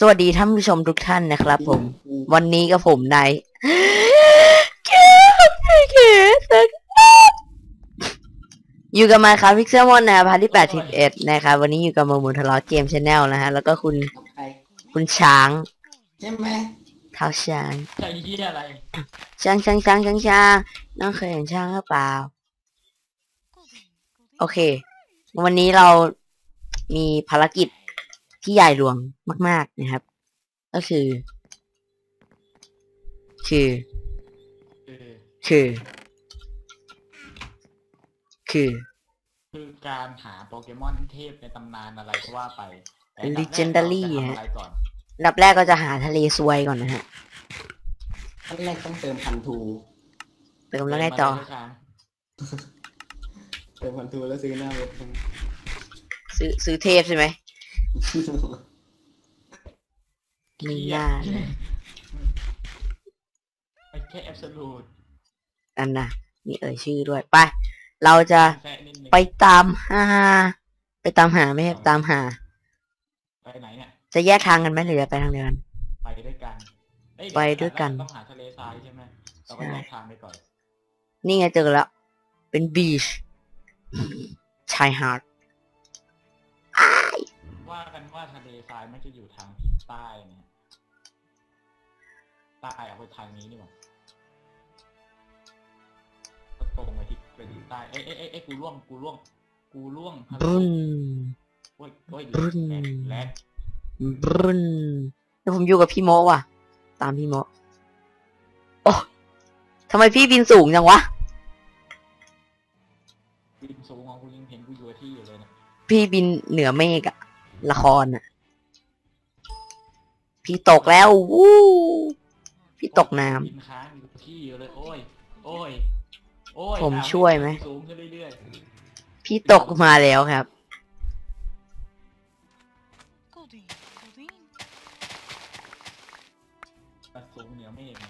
สวัสดีท่านผู้ชมทุกท่านนะครับผม วันนี้กับผมนายเกมเกมอยู่กับมาครับพิกเซลมอนนะพาร์ทที่แปดสิบเอ็ดนะครับวันนี้อยู่กับมามูทะเลาะเกมชาแนลนะฮะ แล้วก็คุณใครคุณช้าง ใช่ไหมเท้าช้างใช่เหี้ยอะไร ช้างช้างช้างช้างช้างน้องเคยเห็นช้างหรือเปล่า โอเค วันนี้เรามีภารกิจ ที่ใหญ่หลวงมาก ๆนะครับ ก็คือคือ คือ คือ คือ คือการหาโปเกมอนเทพในตำนานอะไรก็ว่าไปแต่อันดับแรก Legendary เราจะฮะทำอะไรก่อนอันดับแรกก็จะหาทะเลซวยก่อนนะฮะขั้นแรกต้องเติมพันทู เติมแล้วไงต่อ เดินมาเลยครับเติมพันทูแล้วซื้อหน้าเว็บซื้อซื้อเทพใช่ไหม มีหน้าเลยไอ้แค่แอบสูตอันน่ะมีเอ่ยชื่อด้วย ไป เราจะแซะนิดนึงไปตามหา ไปตามหาไม่ใช่ตามหา ไปไหนเนี่ย จะแยกทางกันไหมหรือจะไปทางเดียวกัน ไปด้วยกันเอ้ไปด้วยกัน ต้องหาทะเลทรายใช่ไหมเราก็ใช่แยกทางไปก่อน นี่ไงเจอแล้ว เป็นบีชชายหาด ใต้เนี่ยใต้เอาไปทางนี้นี่หว่าก็ตรงไปที่ไปทิศใต้เอ้ยเอ้ยเอ้ยเอ้ยกูร่วงกูร่วง กูร่วงฮัลโหลบรุนโอ้ยโอ้ยบรึ้นแลกแลกบรุนแล้วผมอยู่กับพี่โมว่ะ ตามพี่โมโอ้ทำไมพี่บินสูงจังวะ บินสูงของกูยังเห็นกูอยู่กับที่อยู่เลยนะ พี่บินเหนือเมฆอะละครอะ พี่ตกแล้ววู้พี่ตกน้ำบินค้างอยู่กับที่อยู่เลยโอ้ยโอ้ยโอ้ยผมอะช่วยไหม สูงขึ้นเรื่อยพี่ตกมาแล้วครับ Goldie, Goldie. ๆแต่สูงเหนือเมฆไง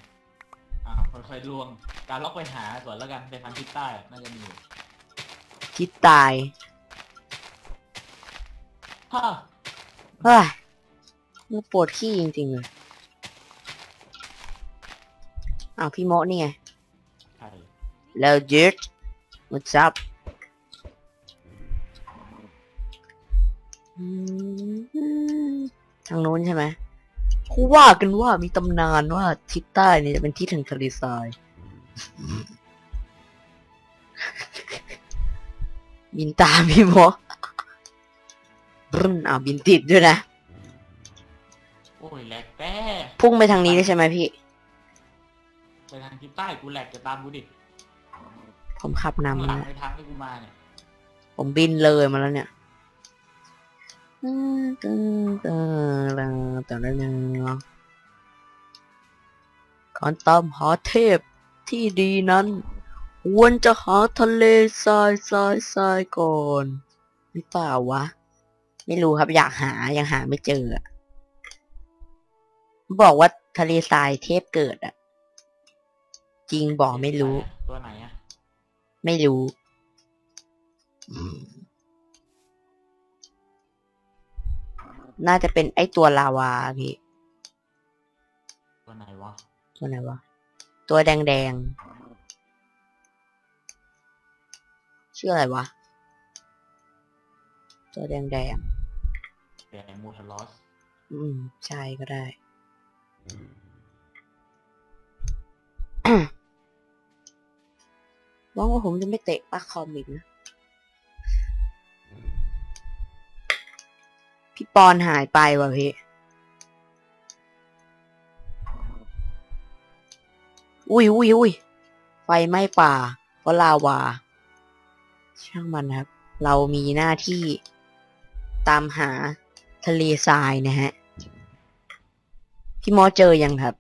อ่าค่อยๆล่วง การล็อกไปหาส่วนแล้วกันไปทางทิศใต้น่าจะมีอยู่ทิศตายฮ่าเฮ้ย มันปวดขี้จริงๆเลย อ้าวพี่โมนี่ไง ใช่แล้วจิต what's up อืมทางโน้นใช่ไหมเขาว่ากันว่ามีตำนานว่าทิศใต้เนี่ยจะเป็นที่ถึงทะเลทราย บินตามพี่โมรุ่นอ่าวบินติดด้วยนะ พุ่งไปทางนี้ได้ใช่ไหมพี่ ไปทางทิศใต้กูแหลกจะตามกูดิผมขับข้างนำหลังนะไปทางที่กูมาเนี่ยผมบินเลยมาแล้วเนี่ยการตามหาเทพที่ดีนั้น ควรจะหาทะเลทรายทรายทรายก่อนหรือเปล่าวะ ไม่รู้ครับอยากหายังหาไม่เจออะ บอกว่าทะเลทรายเทพเกิดอะจริงบอกไม่รู้ ตัวไหนอะไม่รู้น่าจะเป็นไอตัวลาวาพี่ ตัวไหนวะ ตัวไหนวะ ตัวแดงแดงๆชื่ออะไรวะ ตัวแดงแดงแต่มูทาลอสๆอืม ใช่ก็ได้ หวังว่าผมจะไม่เตะปลักคอมอีกนะ พี่ปอนหายไปว่ะพี่ อุ้ยอุ้ยอุ้ยไฟไหม้ป่า เพราะลาวา ช่างมันครับ เรามีหน้าที่ตามหาทะเลทรายนะฮะ พี่มอเจอยังครับ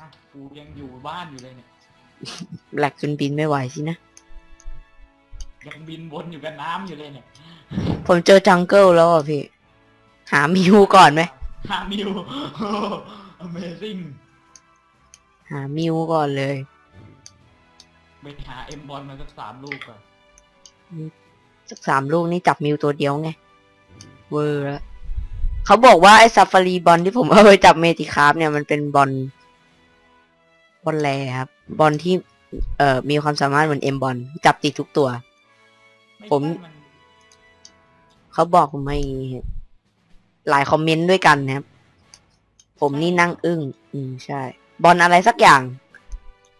อะกูยังอยู่บ้านอยู่เลยเนี่ย แหลกจนบินไม่ไหวสินะ ยังบินวนอยู่กับน้ำอยู่เลยเนี่ยผมเจอจังเกิลแล้วอะพี่ หามิวก่อนไหม หามิว Amazing หามิวก่อนเลย ไปหาเอ็มบอลมาสักสามลูกก่อนสักสามลูกนี่จับมิวตัวเดียวไง เวอร์แล้ว เขาบอกว่าไอ้ซาฟารีบอลที่ผมเอาไปจับเมติคาร์ฟเนี่ยมันเป็นบอลบอลแรครับ บอลที่ เอ่อมีความสามารถเหมือนเอ็มบอลจับติดทุกตัวไม่ผมใช่นเขาบอกผมมาอย่างนี้ครับหลายคอมเมนต์ด้วยกันนะครับ ผมนี่นั่งอึ้ง อืมใช่ บอลอะไรสักอย่าง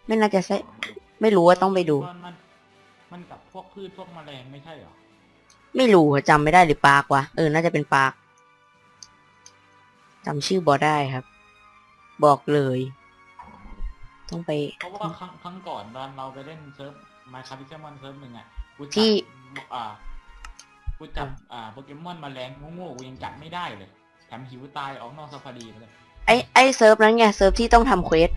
ไม่น่าจะใช่ไม่รู้ว่าต้องไปดู มันมันมันกับพวกพืชพวกแมลงไม่ใช่เหรอ ไม่รู้อะจำไม่ได้หรือปาร์ควะเออ น่าจะเป็นปาร์คจำชื่อบอได้ครับ บอกเลย ต้องไป เพราะว่าครั้งครั้งก่อนตอนเราไปเล่นเซิร์ฟมาคาพิเซมอนเซิร์ฟหนึ่งอะกูจับที่ อ่ากูจับอ่าโปเกมอนแมลงโง่ๆกูยังจับไม่ได้เลยแถมหิวตายออกนอกซาฟารีมาเลยไอไอเซิร์ฟนั้นไงเซิร์ฟที่ต้องทำเควส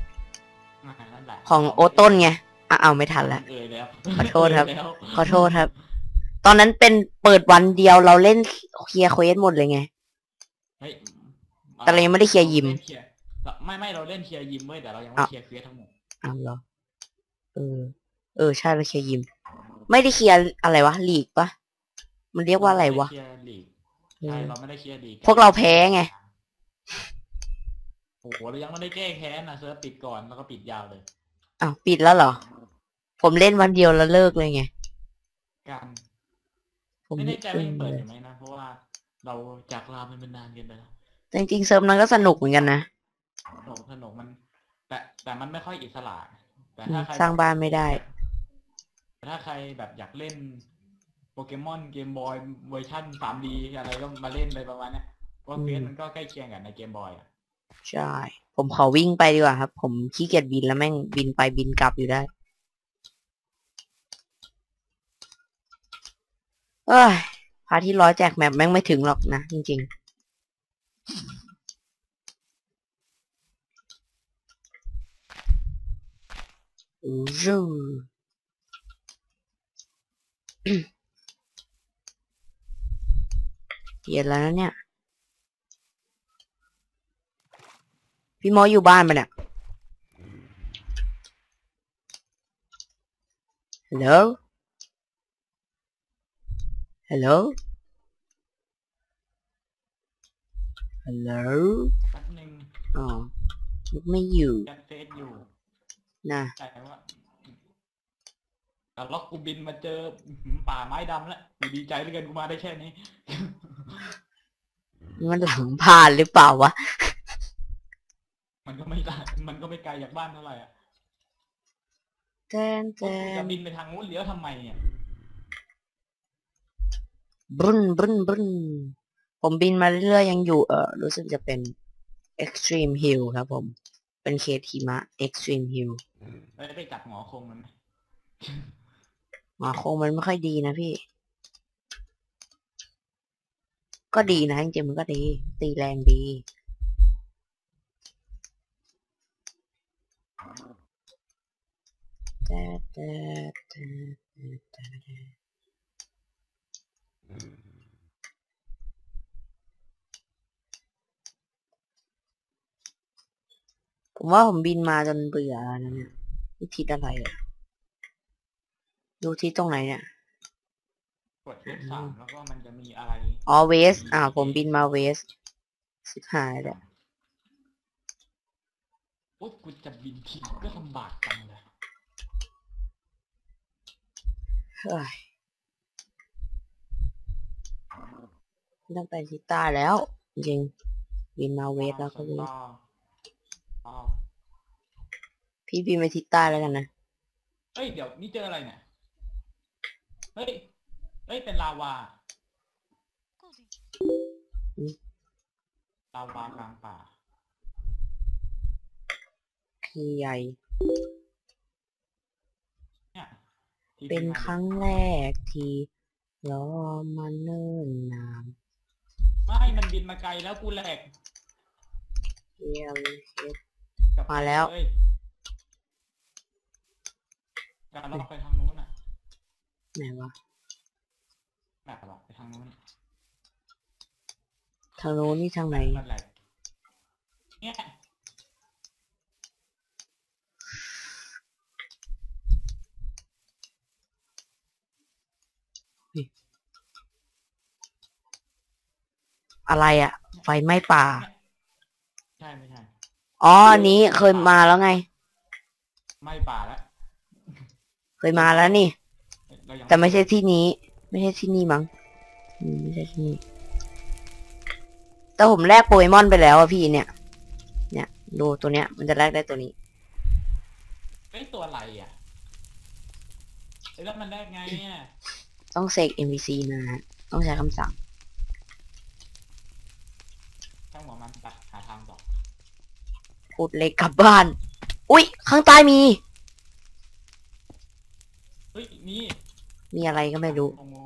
อ่านั่นแหละของโอต้นไงอะเอาไม่ทันละ เอ่ยแล้วขอโทษครับ เอ่ยแล้วขอโทษครับ ตอนนั้นเป็นเปิดวันเดียวเราเล่นเคลียร์เควสหมดเลยไง เฮ้ย แต่เรายังไม่ได้เคลียร์ยิมเล่นเคลียร์เราไม่ไม่เราเล่นเคลียร์ยิมเว้ยแต่เรายังไม่อ้าวเคลียร์เควสทั้งหมดอ้าวเหรอ เออ เออ ใช่เราเคลียร์ยิม ไม่ได้เคลียร์อะไรวะลีกปะมันเรียกว่าอะไรวะเคลียร์ลีกเอใช่อ เราไม่ได้เคลียร์ลีกพวกเราแพ้ไง โอ้โหเรายังไม่ได้แก้แค้นนะเซิร์ฟปิดก่อนแล้วก็ปิดยาวเลย อ้าวปิดแล้วเหรอ ผมเล่นวันเดียวแล้วเลิกเลยไง การผมไม่แน่ใจว่ายังเปิดเลอยยู่ไหมนะเพราะว่าเราจากลามันเป็นนานเกินไปแล้ว แต่จริงๆเซิร์ฟนั้นก็สนุกเหมือนกันนะสนุกสนุกมัน แต่แต่มันไม่ค่อยอิสระ แต่อืถ้ามใครสร้างบ้านไม่ได้แต่ถ้าใครแบบอยากเล่นโปเกมอนเกมบอยเวอร์ชัน 3D อะไรก็มาเล่นไปประมาณเนี้ยเพราะอืมเควสมันก็ใกล้เคียงกันในเกมบอยอะใช่ ผมขอวิ่งไปดีกว่าครับ ผมขี้เกียจบินแล้วแม่งบินไปบินกลับอยู่ได้ เอ้ยพาที่ร้อยแจกแมปแม่งไม่ถึงหรอกนะจริง ๆ อู้รูเย็นแล้วนะเนี่ยพี่โมออยู่บ้า นปะเนี่ยฮัลโหลฮัลโหลฮัลโหลแป๊บนึงอ๋อไม่อยู่แคทเฟสอยู่นะแต่ว่าแต่ล็อกกูบินมาเจออื้อหือป่าไม้ดำแล้วกูดีใจเหลือเกินกูมาได้แค่นี้ มันหลังผ่านหรือเปล่าวะ มันก็ไม่ได้มันก็ไม่ไกลจากบ้านเท่าไหร่อะแจนแจกูจะนบินไปทางนู้นเลี้ยวทำไมเนี่ยบรุนบรุนบรุนผมบินมาเรื่อยๆยังอยู่เออรู้สึกจะเป็น extreme hill ครับผม เป็นเขตหิมะ extreme hill ไปไปกัดหงอคงมันไหมหมาคงมันไม่ค่อยดีนะพี่ ก็ดีนะจริงๆมันก็ดี ตีแรงดี ผมว่าผมบินมาจนเบื่อแล้วนะเนี่ย นี่ทิศอะไรอะดูทิศตรงไหนเนี่ย กด F3 แล้วก็มันจะมีอะไรอ๋อเวส อ่า ผมบินมาเวสสิบหายแล้วโอ๊ยกูจะบินทีก็ลำบากจังเลยเฮ้ยต้องไปทิศใต้แล้ว จริงๆบินมาเวสแล้วก็ส่บิวนต่อต่อ พี่บินไปทิศใต้แล้วกันนะเอ้ยเดี๋ยวนี่เจออะไรเนี่ยเฮ้ยเฮ้ยเป็นลาวา Goodie. ลาวากลางป่าพี่ใหญ่เนี่ยที่เป็นพี่มาครั้งแรกที่รอมาเนิ่นนานไม่มันบินมาไกลแล้วกูแหลกเยี่ยมเฮ็ดกลับมาแล้วเย การเราไปทางนู้นน่ะไหนวะแบบหรอไปทางนู้นทางโน้นนี่ทางไหนมันแหลกเนี่ยออะไรอะไฟไหม้ป่า ใช่ไม่ใช่ อ๋ออันนี้เคยมาแล้วไง ไหม้ป่าแล้ว เคยมาแล้วนี่ เรายังแต่ไม่ใช่ที่นี้ ไม่ใช่ที่นี่มั้งอืมไม่ใช่ที่นี่แต่ผมแลกโปเกมอนไปแล้วอะพี่เนี่ย เนี่ย ดูตัวเนี้ย มันจะแลกได้ตัวนี้ เอ้ยตัวอะไรอะเอ้ยแล้วมันได้ไงเนี่ยต้องเสก NPC มาฮะต้องใช้คำสั่ง ช่างหัวมันไปหาทางต่อพูดเล็กกลับบ้าน อุ๊ย ข้างใต้มี เฮ้ยนี่มีอะไรก็ไม่รู้โมโม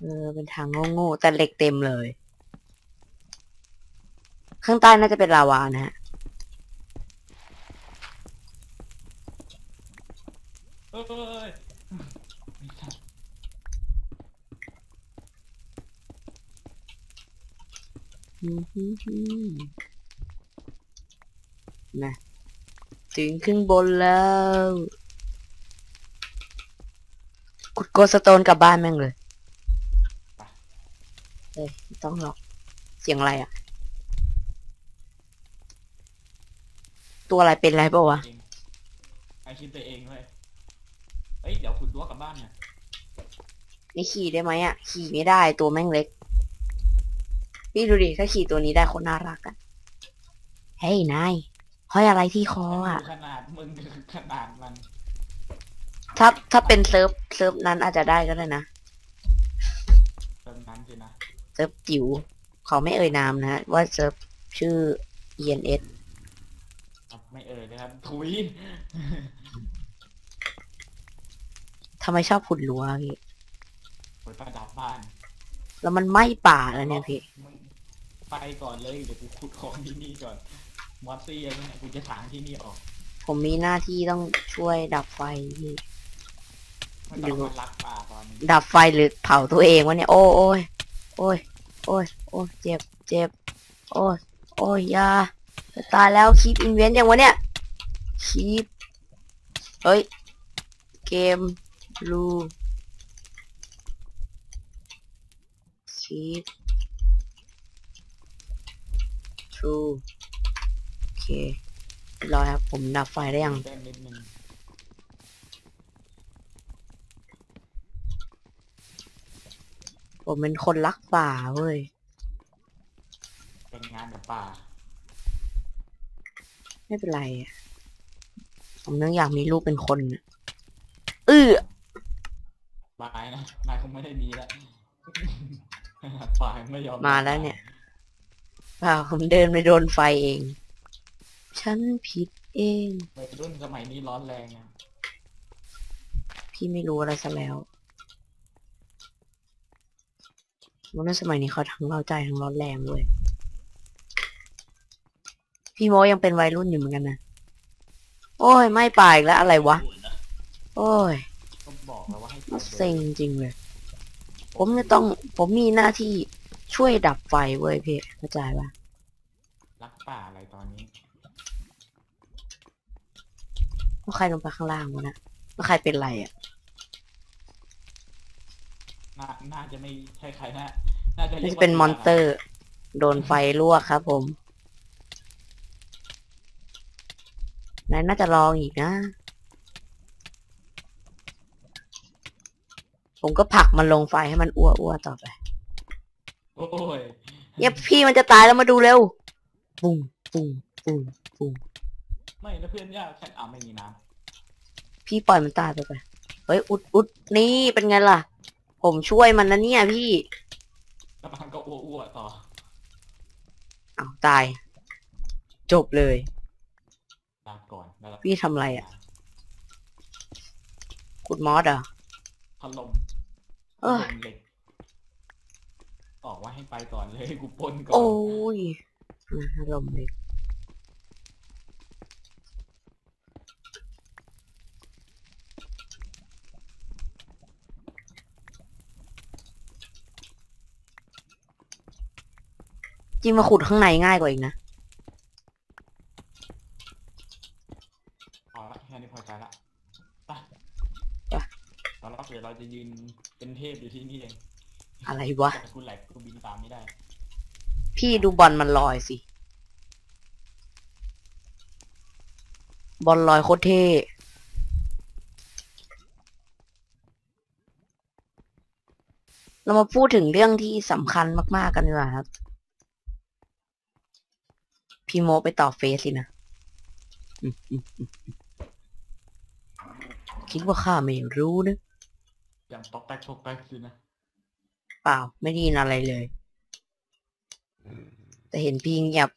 เออ เป็นทางโง่ๆแต่เหล็กเต็มเลย ข้างใต้น่าจะเป็นลาวานะฮะ เอ้ยไม่ใช่นะถึงขึ้นบนแล้ว กุดโกสโตนกลับบ้านแม่งเลยเอ้ยไม่ต้องหรอก เสียงอะไรอะตัวอะไรเป็นอะไรเปล่าวะ เองไอคิดไปเองเลยเอ้ย เดี๋ยวขุดรั้วกลับบ้านเนี่ยนี่ขี่ได้ไหมอะขี่ไม่ได้ตัวแม่งเล็ก พี่ดูดิถ้าขี่ตัวนี้ได้คนน่ารักอะเฮ้ยนายห้อยอะไรที่คออะดูขนาดมึงกับขนาดมัน ถ้าถ้าเป็นเซิร์ฟเซิร์ฟนั้นอาจจะได้ก็ได้นะเติมนั้นสินะเซิร์ฟจิ๋วเขาไม่เอ่ยนามนะฮะว่าเซิร์ฟชื่อ ENS ครับไม่เอ่ยเลยครับถุยทำไมชอบขุดรั้วพี่ผลประดับบ้านแล้วมันไหม้ป่าแล้วเนี่ยพี่มึงไปก่อนเลยเดี๋ยวกูขุดของที่นี่ก่อนมอสซี่อะไรเนี่ยกูจะถางที่นี่ออก ผมมีหน้าที่ต้องช่วยดับไฟพี่ ไม่ต้องมารักป่าตอนนี้ดับไฟหรือเผาตัวเองวะเนี่ยโอ้โอ้ยโอ้ยโอ้ยโอ้ยเจ็บเจ็บโอ้ยโอ้ยอยาจะตายแล้วคีปอินเวนต์ยังวะเนี่ยคีปเฮ้ยเกมรูคีปทรูโอเคเรียบร้อยครับผมดับไฟได้ยัง เต้นนิดนึง ผมเป็นคนรักป่าเว้ย เป็นงานกับป่า ไม่เป็นไรอะผมนึกอยากมีลูกเป็นคนน่ะเอื้อบายนะนายคงไม่ได้มีแล้วป่าไม่ยอมมาแล้วเนี่ยเปล่าผมเดินไปโดนไฟเอง ฉันผิดเองวัยรุ่นสมัยนี้ร้อนแรงนะพี่ไม่รู้อะไรซะแล้ว วันนั้นสมัยนี้เขาทั้งเราใจทั้งร้อนแรงเลย พี่โมยังเป็นวัยรุ่นอยู่เหมือนกันนะ โอ้ย ไม่ป่าอีกแล้วอะไรวะ โอ้ยก็บอกแล้วว่าให้น่าเซ็งจริงๆเลย ผมจะต้อง ผมมีหน้าที่ช่วยดับไฟเว้ยพี่เข้าใจปะรักป่าอะไรตอนนี้ว่าใครลงไปข้างล่างวะนะว่าใครเป็นไรอะ น่าน่าจะไม่ใช่ใครนะน่าจะรีนี่ยกจะว่าเป็นมอนเตอร์ โดนไฟลวกครับผมนายน่าจะลองอีกนะ ผมก็ผลักมันลงไฟให้มันอ้วอ้วต่อไป โอ้ยเย็บพี่มันจะตายแล้วมาดูเร็ว ปุ้งปุ้งปุ้งปุ้งไม่แล้วเพื่อนยากฉันอ่าไม่มีน้พี่ปล่อยมันตายไปไปเฮ้ยอุดอุดนี่เป็นไงล่ะ ผมช่วยมันนะเนี่ยพี่ำแล้วมันก็อ้วๆต่ออ้าวตาย จบเลย ลาก่อนแล้วเราพี่ทำอะไรอะขุดมอสเหรอะ พัดลมเอ้ยพัดลมเหล็กบอกว่าให้ไปก่อนเลย กูปล้นก่อนโอ้ยอะอารมณ์เลย จริงมาขุดข้างในง่ายกว่าอีกนะ พอละแค่นี้พอใจละไปไป ตอนรับเดี๋ยวเราจะยืนเป็นเทพอยู่ที่นี่เองอะไรวะ แต่กูแหลกกูบินตามไม่ได้ พี่ดูบอลมันลอยสิ บอลลอยโคตรเท่ เรามาพูดถึงเรื่องที่สำคัญมาก ๆ กันดีกว่าครับ พี่โมไปต่อเฟซสินะอืมอืมอืมอืมคิดว่าข้าไม่รู้นะอย่างป๊อกแป๊กป๊อกแป๊กสินะเปล่า ไม่ได้ยินอะไรเลย แต่เห็นพี่เงียบ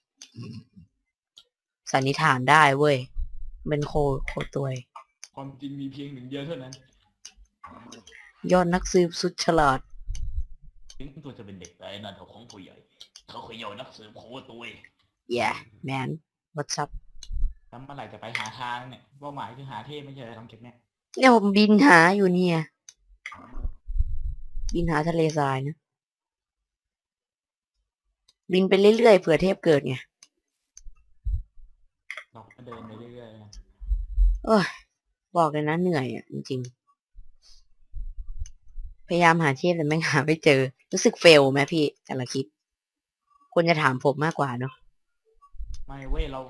สันนิษฐานได้เว้ย เป็นโคโคตัวยความจริงมีเพียงหนึ่งเดียวเท่านั้น ยอดนักสืบสุดฉลาดถึงตัวจะเป็นเด็กแต่ไอ้นั่นเขาของผู้ใหญ่ เขาเคยเอานักสืบโคตัวเอง yeah man what's up แล้วเมื่อไหร่จะไปหาทางเนี่ยเป้าหมายคือหาเทพไม่ใช่อะไรทำเก็บเนี่ยเนี่ยผมบินหาอยู่เนี่ย บินหาทะเลทรายนะ บินไปเรื่อยๆเผื่อเทพเกิดไงเราก็เดินไปเรื่อยๆนะเอ้ยบอกเลยนะเหนื่อยอะจริงๆ พยายามหาเทพแต่แม่งหาไม่เจอ รู้สึกเฟลไหมพี่แต่ละคลิปควรจะถามผมมากกว่าเนาะ ไม่เว้ยเรา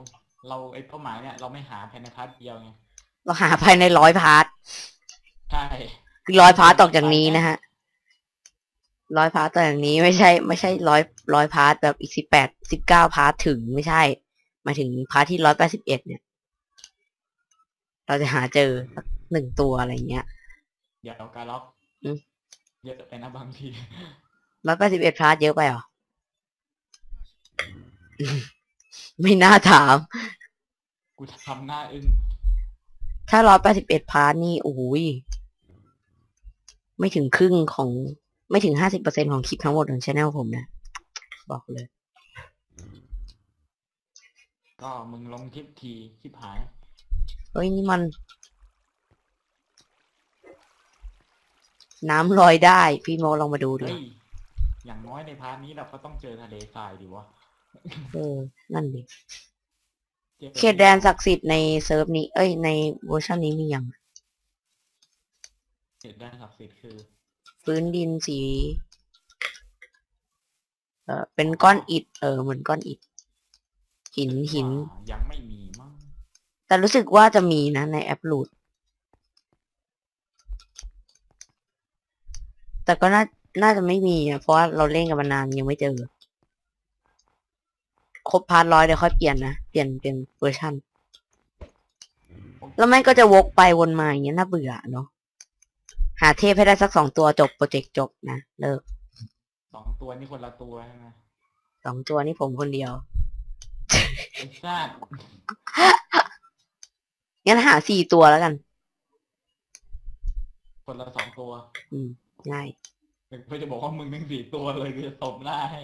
เราไอ้เป้าหมายเนี่ยเราไม่หาภายในพาร์ทเดียวไงเราหาภายในร้อยพาร์ทใช่คือร้อยพาร์ทต่อจากนี้นะฮะร้อยพาร์ทต่อจากนี้ไม่ใช่ ไม่ใช่ร้อยร้อยพาร์ทแบบอีกสิบแปดสิบเก้าพาร์ทถึงไม่ใช่หมายถึงพาร์ทที่ร้อยแปดสิบเอ็ดเนี่ย เราจะหาเจอสักหนึ่งตัวอะไรเงี้ยเดี๋ยวการล็อกอืมเยอะไปนะบางทีร้อยแปดสิบเอ็ดพาร์ทเยอะไปเหรอ ไม่น่าถาม กูทำหน้าอึ้งถ้าร้อยแปดสิบเอ็ดพาร์ทนี่โอ้ยไม่ถึงครึ่งของไม่ถึงห้าสิบเปอร์เซ็นของคลิปทั้งหมดของช anel ผมนะ บอกเลย ก็มึงลงคลิปทีคลิปหายเฮ้ยนี่มัน น้ำลอยได้ พี่โมลองมาดูดิ เฮ้ยอย่างน้อยในพาร์ทนี้เราก็ต้องเจอทะเลทรายดิวะ เออ นั่นดิจอเขตแดนศักดิ์สิทธิ์ในเซิร์ฟนี้ เอ้ย ในเวอร์ชันนี้มีอย่างเขตแดนศักดิ์สิทธิ์คือพื้นดินสี เออเป็นก้อนอิฐ เออ เหมือนก้อนอิฐ หินหินอ่ายังไม่มีมั้ง แต่รู้สึกว่าจะมีนะในแอปลูดแต่ก็น่า น่าจะไม่มีอะ เพราะว่าเราเล่นกันมานานยังไม่เจอ ครบพาร์ทร้อยเดี๋ยวค่อยเปลี่ยนนะเปลี่ยนเป็นเวอร์ชันแล้วแม่งก็จะวกไปวนมาอย่างเงี้ยน่าเบื่อเนาะหาเทพให้ได้สักสองตัวจบโปรเจกต์จบนะเลิกสองตัวนี่คนละตัวใช่ไหมสองตัวนี่ผมคนเดียวไอ้ซ่างั้นหาสี่ตัวแล้วกัน คนละสองตัว อืมง่ายเพื่อจะบอกว่ามึงทั้งสี่ตัวเลยกูจะตบหน้าให้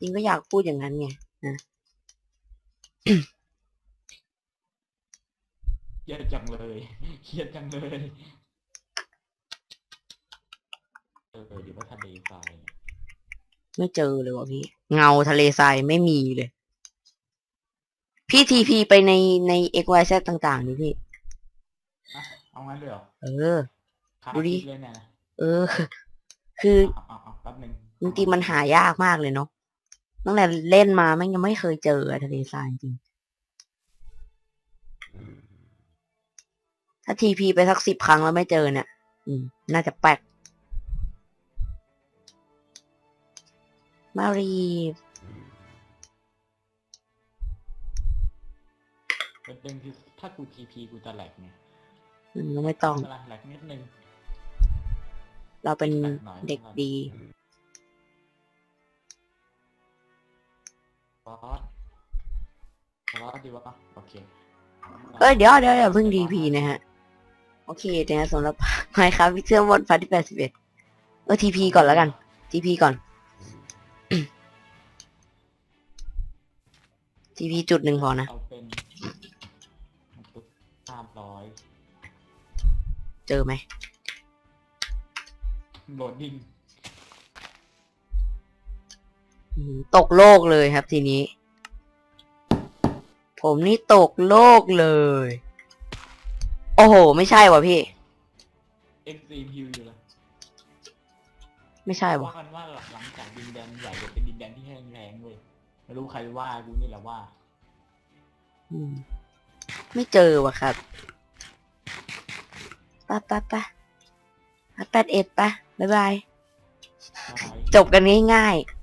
จริงก็อยากพูดอย่างนั้นไงเครียดจังเลยเครียดจังเลย เออเดี๋ยวว่าทะเลทรายเนี่ยไม่เจอเลยวะพี่ เงาทะเลทรายไม่มีเลย พี่ทีพีไปในใน x y z ต่างๆนี่พี่อะเอางั้นเลยเหรอเออ ขาดดูดิ คลิปเลยเนี่ยนะเออ คือ เอาเอาเอาแป๊บหนึงจริงๆมันหายากมากเลยเนาะ ตั้งแต่เล่นมาแม่งยังไม่เคยเจอทะเลทรายจริง ถ้าทีพีไปสักสิบครั้งแล้วไม่เจอเนี่ย อืม น่าจะแปลกมารีประเด็นคือถ้ากูทีพีกูจะแหลกไงอืมก็ไม่ต้องเวลาแหลกนิดนึง เราเป็นแปลกหน่อยเด็กดี บอสบอสดีวะโอเคเอ้ยเดี๋ยวเดี๋ยวอย่าเพิ่งดีพีนะฮะ โอเคนะฮะสำหรับไมครับวิเซอร์วอนพาร์ทที่แปดสิบเอ็ดเออทีพีก่อนแล้วกันทีพีก่อนทีพีจุดหนึ่งพอนะ เอาเป็นห้าร้อยเจอไหมโหลดดิ้ง ตกโลกเลยครับทีนี้ ผมนี่ตกโลกเลย โอ้โห ไม่ใช่ว่ะพี่ เอ็กซ์ตรีมฮิวอยู่แล้วไม่ใช่วะว่ากันว่าหลังจากดินแดนใหญ่จะเป็นดินแดนที่แห้งแล้งเว้ยไม่รู้ใครว่ากูนี่แหละว่าอืมไม่เจอว่ะครับไปะปะปะแปดเอ็ดปะบ๊ายบายใช่จบกันง่ายๆ